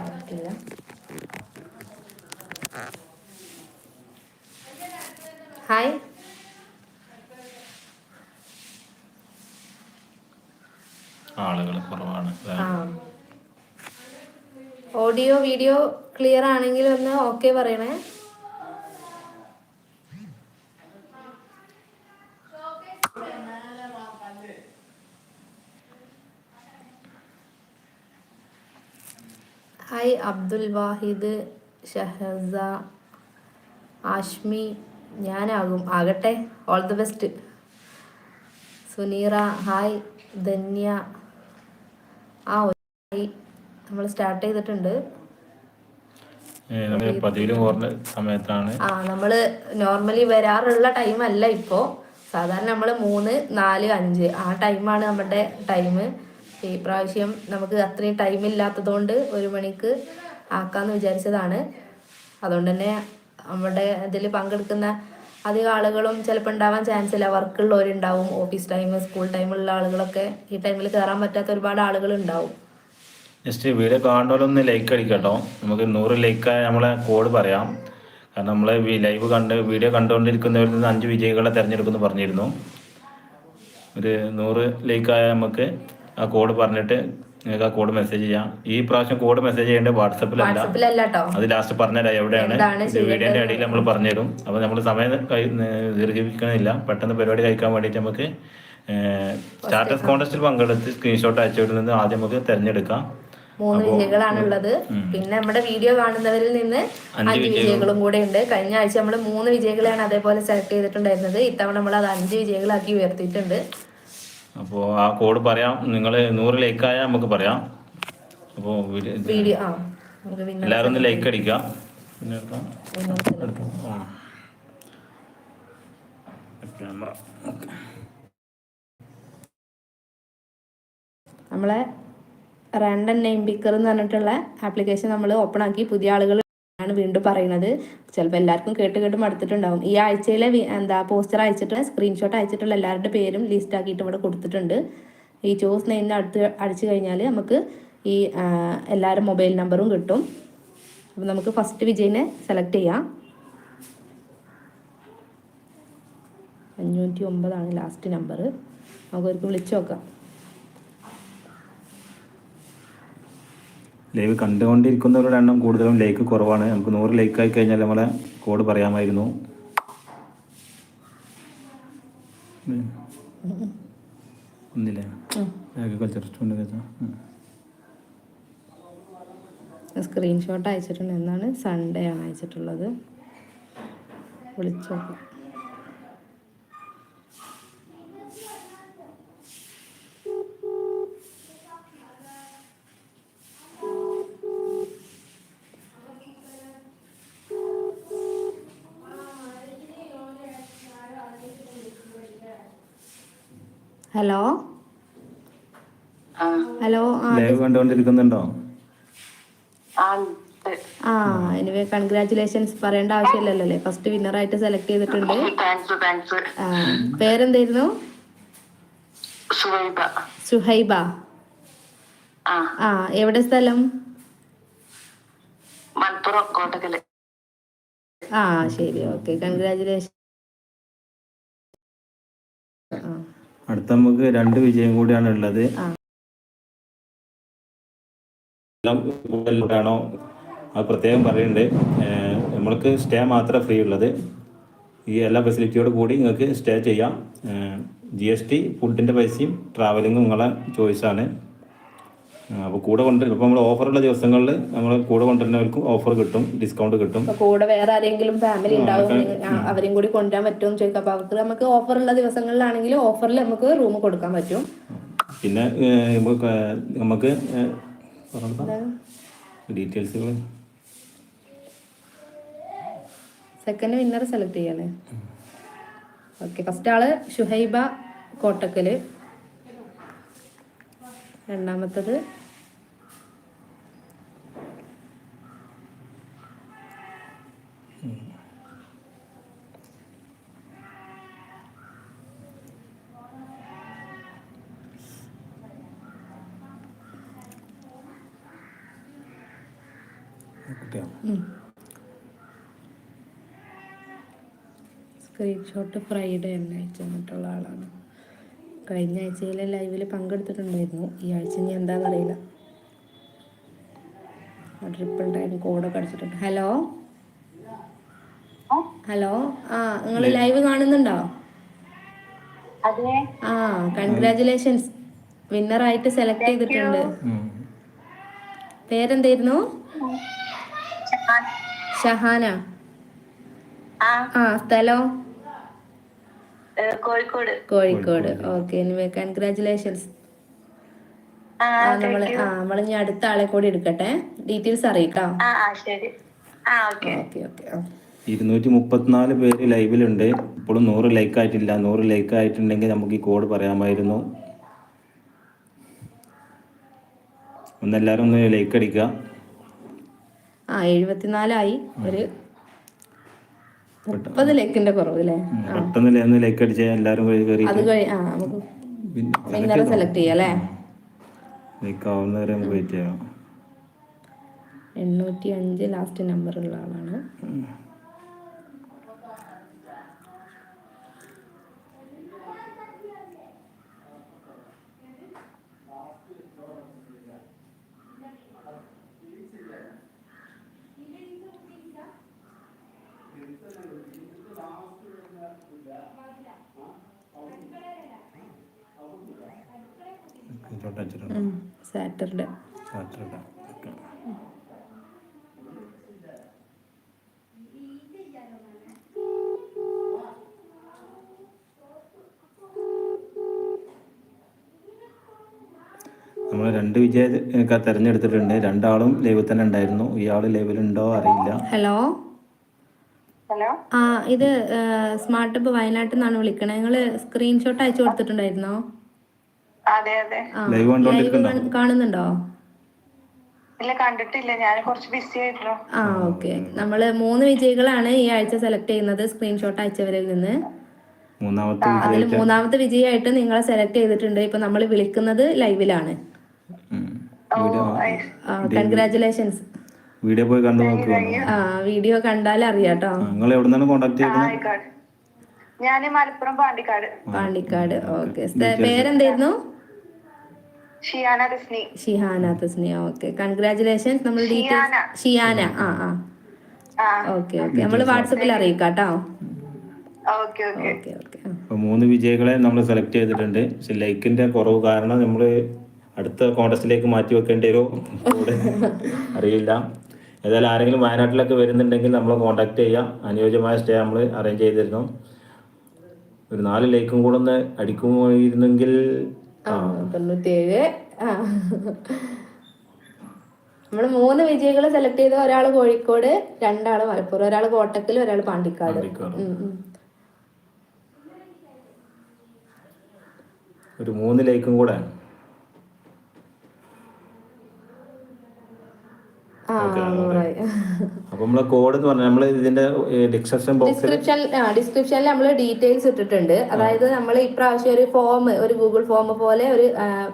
ആയിട്ടില്ല ഹായ് ആളുകൾ കുറവാണ്. ഓഡിയോ വീഡിയോ ക്ലിയർ ആണെങ്കിൽ ഒന്ന് ഓക്കെ പറയണേ. ഹായ് അബ്ദുൽ വാഹിദ് ഷഹസ ആഷ്മി. ഞാനാകും. ആകട്ടെ. All the best Suneera hi. Dhanya. ആ നമ്മൾ സ്റ്റാർട്ട് ചെയ്തിട്ടുണ്ട്. സമയത്താണ്. ആ നമ്മൾ നോർമലി വരാറുള്ള ടൈം അല്ല ഇപ്പോ. സാധാരണ നമ്മൾ മൂന്ന് നാല് അഞ്ച്. ആ ടൈമാണ് നമ്മുടെ ടൈം ഈ പ്രാവശ്യം നമുക്ക് അത്രയും ടൈം ഇല്ലാത്തതുകൊണ്ട് ഒരു മണിക്ക് ആക്കാന്ന് വിചാരിച്ചതാണ്. അതുകൊണ്ട് തന്നെ നമ്മുടെ ഇതിൽ പങ്കെടുക്കുന്ന അധികം ആളുകളും ചിലപ്പോൾ ഉണ്ടാവാൻ ചാൻസ് ഇല്ല. വർക്കുള്ളവരുണ്ടാവും ഓഫീസ് ടൈം സ്കൂൾ ടൈമുള്ള ആളുകളൊക്കെ ഈ ടൈമിൽ കയറാൻ പറ്റാത്ത ഒരുപാട് ആളുകൾ ഉണ്ടാവും ജസ്റ്റ് വീഡിയോ കാണുന്നവരൊന്ന് ലൈക്ക് അടിക്കട്ടോ. നമുക്ക് നൂറ് ലൈക്കായ നമ്മളെ കോഡ് പറയാം. കാരണം നമ്മൾ ലൈവ് കണ്ട് വീഡിയോ കണ്ടുകൊണ്ടിരിക്കുന്നവരിൽ നിന്ന് അഞ്ച് വിജയികളെ തിരഞ്ഞെടുക്കുമെന്ന് പറഞ്ഞിരുന്നു. ഒരു നൂറ് ലൈക്കായ നമുക്ക് ആ കോഡ് പറഞ്ഞിട്ട് നിങ്ങൾക്ക് ആ കോഡ് മെസ്സേജ് ചെയ്യാം. ഈ പ്രാവശ്യം കോഡ് മെസ്സേജ് ചെയ്യേണ്ടത് വാട്സപ്പിലല്ല അത് ലാസ്റ്റ് പറഞ്ഞുതരാം എവിടെയാണ്? വീഡിയോന്റെ അടിയിൽ നമ്മൾ പറഞ്ഞുതരും. അപ്പോൾ നമ്മൾ സമയം ദീർഘിപ്പിക്കണില്ല. പെട്ടെന്ന് പരിപാടി കഴിക്കാൻ വേണ്ടിയിട്ട് നമുക്ക് സ്റ്റാറ്റസ് കോൺടെസ്റ്റിൽ പങ്കെടുത്ത് സ്ക്രീൻഷോട്ട് അയച്ചവരിൽ നിന്ന് ആദ്യം നമുക്ക് തിരഞ്ഞെടുക്കാം. മൂന്ന് വിജയികളാണുള്ളത്. പിന്നെ നമ്മുടെ വീഡിയോ കാണുന്നവരിൽ നിന്ന് അഞ്ച് വിജയികളും. കൂടെ ഉണ്ട്. കഴിഞ്ഞ ആഴ്ച നമ്മൾ മൂന്ന് വിജയികളെയാണ് അതേപോലെ സെലക്ട് ചെയ്തിട്ടുണ്ടായിരുന്നത്. ഇത്തവണ നമ്മൾ അത് അഞ്ച് വിജയികളാക്കി ഉയർത്തിയിട്ടുണ്ട്. അപ്പോൾ ആ കോഡ് പറയാം. നിങ്ങൾ നൂറ് ലൈക്കായ നമുക്ക് പറയാം. അപ്പോ എല്ലാവരും ഒന്ന് ലൈക്ക് അടിക്കാം. പിന്നെ. ക്യാമറ നമ്മളെ റാൻഡം നെയിം പിക്കർ എന്ന് പറഞ്ഞിട്ടുള്ള ആപ്ലിക്കേഷൻ നമ്മൾ ഓപ്പൺ ആക്കി പുതിയ ആളുകൾ ആണ് വീണ്ടും പറയുന്നത്. ചിലപ്പോൾ എല്ലാവർക്കും കേട്ട് കേട്ട് മടുത്തിട്ടുണ്ടാവും. ഈ ആഴ്ചയിലെ എന്താ പോസ്റ്റർ അയച്ചിട്ട് സ്ക്രീൻഷോട്ട് അയച്ചിട്ടുള്ള എല്ലാവരുടെ പേരും ലിസ്റ്റ് ആക്കിയിട്ട് ഇവിടെ കൊടുത്തിട്ടുണ്ട്. ഈ ചോസ് നെയിമിന് അടുത്ത് അടിച്ചു കഴിഞ്ഞാൽ നമുക്ക് ഈ എല്ലാവരും മൊബൈൽ നമ്പറും കിട്ടും. അപ്പോൾ നമുക്ക് ഫസ്റ്റ് വിജയിനെ സെലക്ട് ചെയ്യാം. അഞ്ഞൂറ്റി ഒമ്പതാണ് ലാസ്റ്റ് നമ്പർ നമുക്കൊരു വിളിച്ചു നോക്കാം. ലൈവ് കണ്ടുകൊണ്ടിരിക്കുന്നവരുടെ എണ്ണം കൂടുതലും ലൈക്ക് കുറവാണ്. നമുക്ക് നൂറ് ലൈക്ക് ആയി കഴിഞ്ഞാൽ നമ്മളെ കോഡ് പറയാമായിരുന്നു. ഒന്നില്ലേ? സ്ക്രീൻഷോട്ട് അയച്ചിട്ടുണ്ട്. എന്നാണ് സൺഡേ ആണ് അയച്ചിട്ടുള്ളത്. വിളിച്ചു ഹലോ? ഹലോ ആ ലൈവ് കണ്ടുകൊണ്ടിരിക്കുന്നുണ്ടോ ആ എനിവേ കൺഗ്രാറ്റുലേഷൻസ് പറയേണ്ട ആവശ്യമില്ലല്ലോ അല്ലേ? ഫസ്റ്റ് വിന്നറായിട്ട് സെലക്ട് ചെയ്തിട്ടുണ്ട്. താങ്ക്സ് താങ്ക്സ് ആ, പേരെന്തായിരുന്നു? സുഹൈബ. ആ. ആ എവിടെ സ്ഥലം? മലപ്പുറം കോട്ടക്കൽ. ആ ശരി ഓക്കെ. കൺഗ്രാറ്റുലേഷൻ അടുത്ത നമുക്ക് രണ്ട് വിജയം കൂടിയാണ് ഉള്ളത്. ണോ അത് പ്രത്യേകം പറയുന്നുണ്ട്. നമ്മൾക്ക് സ്റ്റേ മാത്രമേ ഫ്രീ ഉള്ളത്. ഈ എല്ലാ ഫെസിലിറ്റിയോട് കൂടി നിങ്ങൾക്ക് സ്റ്റേ ചെയ്യാം. ജി എസ് ടി ഫുഡിന്റെ പൈസയും ട്രാവലിങ്ങും നിങ്ങളെ ചോയ്സാണ് അപ്പോൾ കൂടെ കൊണ്ട് ഇപ്പോൾ നമ്മൾ ഓഫറുള്ള ദിവസങ്ങളിൽ നമ്മൾ കൂടെ കൊണ്ടുവരുന്നവർക്കും ഓഫർ കിട്ടും ഡിസ്കൗണ്ട് കിട്ടും. കൂടെ വേറെ ആരെങ്കിലും ഫാമിലി ഉണ്ടാവും അവരെയും കൂടി കൊണ്ടുവരാൻ പറ്റുമെന്ന് ചോദിക്കാം. അപ്പോൾ അവർക്ക് നമുക്ക് ഓഫർ ഉള്ള ദിവസങ്ങളിലാണെങ്കിൽ ഓഫറിൽ നമുക്ക് റൂം കൊടുക്കാൻ പറ്റും. പിന്നെ നമുക്ക് നമുക്ക് ഡീറ്റെയിൽസുകൾ സെക്കൻഡ് വിന്നർ സെലക്ട് ചെയ്യാണ്. ഓക്കെ ഫസ്റ്റ് ആൾ ഷുഹൈബ കോട്ടക്കൽ. രണ്ടാമത്തത്. സ്ക്രീൻഷോട്ട് ഫ്രൈഡേ എന്ന് അയച്ചു തന്നിട്ടുള്ള ആളാണ്. കഴിഞ്ഞ ആഴ്ചയിലെ ലൈവിൽ പങ്കെടുത്തിട്ടുണ്ടായിരുന്നു. ഈ ആഴ്ച ഇനി എന്താണെന്നറിയില്ല ട്രിപ്പിൾ ടൈം കോഡ് കടിച്ചിട്ടുണ്ട് ഹലോ ഹലോ ആ നിങ്ങൾ ലൈവ് കാണുന്നുണ്ടോ? ആ കൺഗ്രാചുലേഷൻസ് വിന്നറായിട്ട് സെലക്ട് ചെയ്തിട്ടുണ്ട്. പേരെന്തായിരുന്നു? ഷഹാന. ആ. ആ സ്ഥലം? Kozhikode. Kozhikode. Okay anyway congratulations നമ്മൾ ആ നമ്മൾ ഇനി അടുത്ത ആളെ കൂടി എടുക്കട്ടെ. ഡീറ്റെയിൽസ് അറിയിക്കാം ആ ആ ശരി. ആ ഓക്കെ. ഓക്കെ ഓക്കെ ഇരുന്നൂറ്റി മുപ്പത്തിനാല് പേര് ലൈവിലുണ്ട്. ഇപ്പോഴും നൂറ് ലൈക്ക് ആയിട്ടില്ല. നൂറ് ലൈക്ക് ആയിട്ടുണ്ടെങ്കിൽ നമുക്ക് ഈ കോഡ് പറയാമായിരുന്നു. ഒന്നെല്ലാരും ഒന്ന് ലൈക്ക് അടിക്കുക. ആ എഴുപത്തിനാലായി. ഒരു മുപ്പത് ലൈക്കിന്റെ കുറവ് അല്ലേ പെട്ടെന്ന് ഒന്ന് ലൈക്ക് അടിച്ച അത് കഴി ആ നമുക്ക് വിന്നറെ സെലക്ട് ചെയ്യാം അല്ലേ? എണ്ണൂറ്റി അഞ്ച് ലാസ്റ്റ് നമ്പർ ഉള്ള ആളാണ്. സ്ക്രീൻഷോട്ട് അയച്ചിട്ടുണ്ട് സാറ്റർഡേ. സാറ്റർഡേ. നമ്മൾ രണ്ട് വിജയ തെരഞ്ഞെടുത്തിട്ടുണ്ട്. രണ്ടാളും ലൈവിൽ തന്നെ ഉണ്ടായിരുന്നു. ഇയാൾ ലൈവിലുണ്ടോ അറിയില്ല. ഹലോ? ഹലോ? ആ ഇത് സ്മാർട്ട് വയനാട്ടിൽ നിന്നാണ് വിളിക്കണേ. നിങ്ങൾ സ്ക്രീൻഷോട്ട് അയച്ചു കൊടുത്തിട്ടുണ്ടായിരുന്നോ? ലൈവ് കണ്ടോണ്ടിരിക്കണ്ടോ കാണുന്നുണ്ടോ? ഇല്ല കണ്ടിട്ടില്ല. ഞാൻ കുറച്ച് ബിസി ആയിരുന്നു. ആ ഓക്കെ നമ്മൾ മൂന്ന് വിജയികളാണ് ഈ ആഴ്ച സെലക്ട് ചെയ്യുന്നത്. സ്ക്രീൻഷോട്ട് അയച്ചവരിൽ നിന്ന്. മൂന്നാമത്തെ അതിൽ മൂന്നാമത്തെ വിജയമായിട്ട് നിങ്ങളെ സെലക്ട് ചെയ്തിട്ടുണ്ട്. ഇപ്പൊ നമ്മൾ വിളിക്കുന്നത് ലൈവിലാണ് കൺഗ്രാചുലേഷൻസ് ഓ വീഡിയോ കൺഗ്രാറ്റുലേഷൻസ് വീഡിയോ പോയി കണ്ടു നോക്കുക ആ വീഡിയോ കണ്ടാൽ അറിയാട്ടോ നിങ്ങൾ എവിടുന്നാണ് കോണ്ടാക്ട് ചെയ്യുന്നത് ഞാൻ ഞാൻ മലപ്പുറം പാണ്ടിക്കാട്. പാണ്ടിക്കാട് ഓക്കെ പേരെന്തായിരുന്നു? ഷിഹാന തസ്നിയ ഓക്കെ. കൺഗ്രാചുലേഷൻസ് നമ്മൾ ഡീറ്റെയിൽസ് ഷിയാന. ആ ആ. ആ. Okay okay. നമ്മൾ വാട്സപ്പിൽ അറിയിക്കാം കേട്ടോ. Okay okay. ഓക്കെ ഓക്കെ മൂന്ന് വിജയികളെ നമ്മൾ സെലക്ട് ചെയ്തിട്ടുണ്ട്. പക്ഷെ ലൈക്കിന്റെ കുറവ് കാരണം നമ്മൾ അടുത്ത കോൺടസ്റ്റിലേക്ക് മാറ്റി വെക്കേണ്ടി വരും. അറിയില്ല. ഏതായാലും ആരെങ്കിലും വയനാട്ടിലൊക്കെ വരുന്നുണ്ടെങ്കിൽ നമ്മൾ കോൺടാക്ട് ചെയ്യാം. അനുയോജ്യമായ സ്റ്റേ നമ്മൾ അറേഞ്ച് ചെയ്തിരുന്നു. ഒരു നാല് ലൈക്കും കൂടെ ഒന്ന് അടിക്കുമായിരുന്നെങ്കിൽ തൊണ്ണൂറ്റിയേഴ്. ആ. നമ്മൾ മൂന്ന് വിജയികളെ സെലക്ട് ചെയ്ത ഒരാൾ കോഴിക്കോട് രണ്ടാൾ മലപ്പുറം ഒരാൾ കോട്ടക്കൽ ഒരാൾ പാണ്ടിക്കാട്. ഒരു മൂന്ന് ലൈക്കും കൂടെ അപ്പോൾ നമ്മളെ കോഡ് എന്ന് പറഞ്ഞാൽ നമ്മൾ ഇതിന്റെ ഡിസ്ക്രിപ്ഷൻ ഡിസ്ക്രിപ്ഷൻ ഡിസ്ക്രിപ്ഷനിൽ നമ്മൾ ഡീറ്റെയിൽസ് ഇട്ടിട്ടുണ്ട്. അതായത് നമ്മൾ ഇപ്രാവശ്യം ഒരു ഫോം ഒരു ഗൂഗിൾ ഫോം പോലെ ഒരു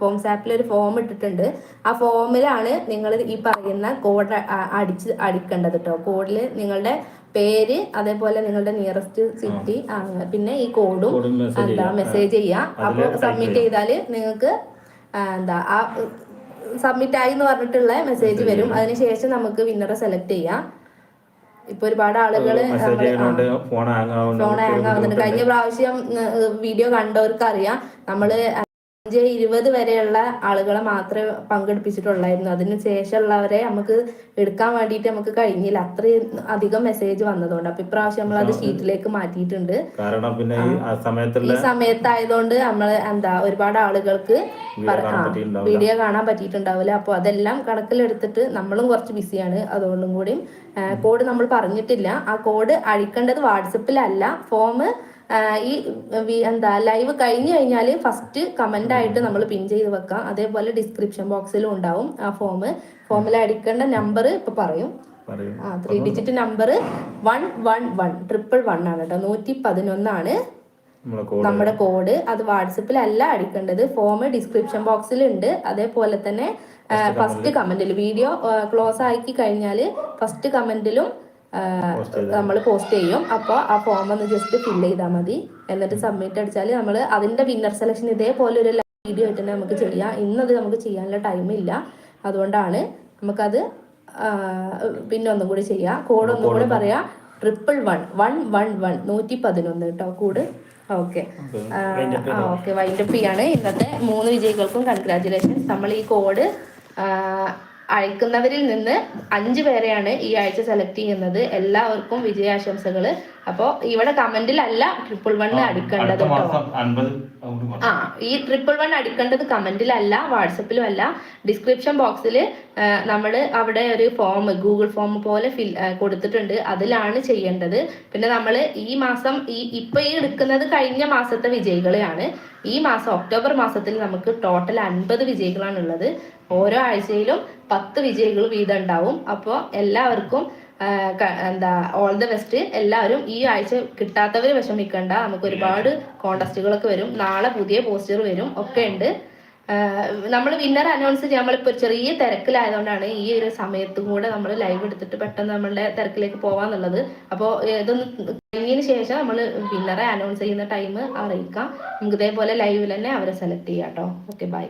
ഫോംസ് ആപ്പിൽ ഒരു ഫോം ഇട്ടിട്ടുണ്ട്. ആ ഫോമിലാണ് നിങ്ങൾ ഈ പറയുന്ന കോഡ് അടിച്ച് അടിക്കേണ്ടത് കേട്ടോ കോഡിൽ നിങ്ങളുടെ പേര് അതേപോലെ നിങ്ങളുടെ നിയറസ്റ്റ് സിറ്റി പിന്നെ ഈ കോഡും എന്താ മെസ്സേജ് ചെയ്യാം. അപ്പോൾ സബ്മിറ്റ് ചെയ്താൽ നിങ്ങൾക്ക് എന്താ ആ സബ്മിറ്റ് ആയി എന്ന് പറഞ്ഞിട്ടുള്ള മെസ്സേജ് വരും. അതിനുശേഷം നമുക്ക് വിന്നറെ സെലക്ട് ചെയ്യാം. ഇപ്പൊ ഒരുപാട് ആളുകൾ ഫോൺ ഹാങ് ആവുന്നുണ്ട്. കഴിഞ്ഞ പ്രാവശ്യം വീഡിയോ കണ്ടവർക്ക് അറിയാം നമ്മൾ അഞ്ച് ഇരുപത് വരെയുള്ള ആളുകളെ മാത്രമേ പങ്കെടുപ്പിച്ചിട്ടുള്ളായിരുന്നു അതിന് ശേഷമുള്ളവരെ നമുക്ക് എടുക്കാൻ വേണ്ടിയിട്ട് നമുക്ക് കഴിഞ്ഞില്ല. അത്രയും അധികം മെസ്സേജ് വന്നതുകൊണ്ട്. അപ്പൊ ഇപ്രാവശ്യം നമ്മൾ അത് ഷീറ്റിലേക്ക് മാറ്റിയിട്ടുണ്ട്. കാരണം പിന്നെ ഈ സമയത്തായതുകൊണ്ട് നമ്മൾ എന്താ ഒരുപാട് ആളുകൾക്ക്. വീഡിയോ കാണാൻ പറ്റിയിട്ടുണ്ടാവില്ല. അപ്പോൾ അതെല്ലാം കണക്കിലെടുത്തിട്ട് നമ്മളും കുറച്ച് ബിസിയാണ്. അതുകൊണ്ടും കൂടി കോഡ് നമ്മൾ പറഞ്ഞിട്ടില്ല. ആ കോഡ് അഴിക്കേണ്ടത് വാട്സപ്പിലല്ല. ഫോം ഈ എന്താ ലൈവ് കഴിഞ്ഞു കഴിഞ്ഞാൽ ഫസ്റ്റ് കമന്റ് ആയിട്ട് നമ്മൾ പിൻ ചെയ്ത് വെക്കാം. അതേപോലെ ഡിസ്ക്രിപ്ഷൻ ബോക്സിലും ഉണ്ടാവും ആ ഫോം ഫോമിൽ അടിക്കേണ്ട നമ്പർ ഇപ്പൊ പറയും. ആ three digit number one one one triple one ആണ് കേട്ടോ. നൂറ്റി പതിനൊന്നാണ് നമ്മുടെ കോഡ് അത് വാട്സപ്പിലല്ല അടിക്കേണ്ടത്. ഫോം ഡിസ്ക്രിപ്ഷൻ ബോക്സിൽ ഉണ്ട്. അതേപോലെ തന്നെ ഫസ്റ്റ് കമന്റിൽ വീഡിയോ ക്ലോസ് ആക്കി കഴിഞ്ഞാൽ ഫസ്റ്റ് കമന്റിലും നമ്മൾ പോസ്റ്റ് ചെയ്യും. അപ്പോൾ ആ ഫോം ഒന്ന് ജസ്റ്റ് ഫിൽ ചെയ്താൽ മതി. എന്നിട്ട് സബ്മിറ്റ് അടിച്ചാൽ നമ്മൾ അതിന്റെ വിന്നർ സെലക്ഷൻ ഇതേപോലെ ഒരു വീഡിയോ ആയിട്ട് തന്നെ നമുക്ക് ചെയ്യാം. ഇന്നത് നമുക്ക് ചെയ്യാനുള്ള ടൈം ഇല്ല. അതുകൊണ്ടാണ് നമുക്കത് പിന്നെ ഒന്നും കൂടി ചെയ്യാം. കോഡ് ഒന്നും കൂടി പറയാം. Triple one one one one നൂറ്റി പതിനൊന്ന് കേട്ടോ കൂട് ഓക്കെ ആ ഓക്കെ വൈൻഡപ്പ് ചെയ്യാണ്. ഇന്നത്തെ മൂന്ന് വിജയികൾക്കും കൺഗ്രാറ്റുലേഷൻസ് നമ്മൾ ഈ കോഡ് അയക്കുന്നവരിൽ നിന്ന് അഞ്ച് പേരെയാണ് ഈ ആഴ്ച സെലക്ട് ചെയ്യുന്നത്. എല്ലാവർക്കും വിജയാശംസകൾ അപ്പോ ഇവിടെ കമന്റിലല്ല ട്രിപ്പിൾ വൺ അടിക്കേണ്ടത് ആ ഈ ട്രിപ്പിൾ വൺ അടിക്കേണ്ടത് കമന്റിലല്ല വാട്സപ്പിലും അല്ല ഡിസ്ക്രിപ്ഷൻ ബോക്സിൽ നമ്മൾ അവിടെ ഒരു ഫോം ഗൂഗിൾ ഫോം പോലെ ഫിൽ കൊടുത്തിട്ടുണ്ട്. അതിലാണ് ചെയ്യേണ്ടത്. പിന്നെ നമ്മൾ ഈ മാസം ഈ ഇപ്പൊ ഈ എടുക്കുന്നത് കഴിഞ്ഞ മാസത്തെ വിജയികളെയാണ്. ഈ മാസം ഒക്ടോബർ മാസത്തിൽ നമുക്ക് ടോട്ടൽ അൻപത് വിജയികളാണ് ഉള്ളത് ഓരോ ആഴ്ചയിലും പത്ത് വിജയികൾ വീതം ഉണ്ടാവും അപ്പോൾ എല്ലാവർക്കും എന്താ ഓൾ ദ ബെസ്റ്റ് എല്ലാവരും ഈ ആഴ്ച കിട്ടാത്തവർ വിഷമിക്കണ്ട. നമുക്ക് ഒരുപാട് കോണ്ടസ്റ്റുകളൊക്കെ വരും. നാളെ പുതിയ പോസ്റ്റർ വരും. ഒക്കെ ഉണ്ട്. നമ്മൾ വിന്നർ അനൗൺസ് ചെയ്യാൻ നമ്മളിപ്പോൾ ചെറിയ തിരക്കിലായതുകൊണ്ടാണ് ഈ ഒരു സമയത്തും കൂടെ നമ്മൾ ലൈവ് എടുത്തിട്ട് പെട്ടെന്ന് നമ്മളുടെ തിരക്കിലേക്ക് പോവാന്നുള്ളത്. അപ്പോൾ ഇതൊന്ന് കഴിഞ്ഞതിന് ശേഷം നമ്മൾ വിന്നറെ അനൗൺസ് ചെയ്യുന്ന ടൈം അറിയിക്കാം. നമുക്ക് ഇതേപോലെ ലൈവിൽ തന്നെ അവരെ സെലക്ട് ചെയ്യാം കേട്ടോ ഓക്കെ ബൈ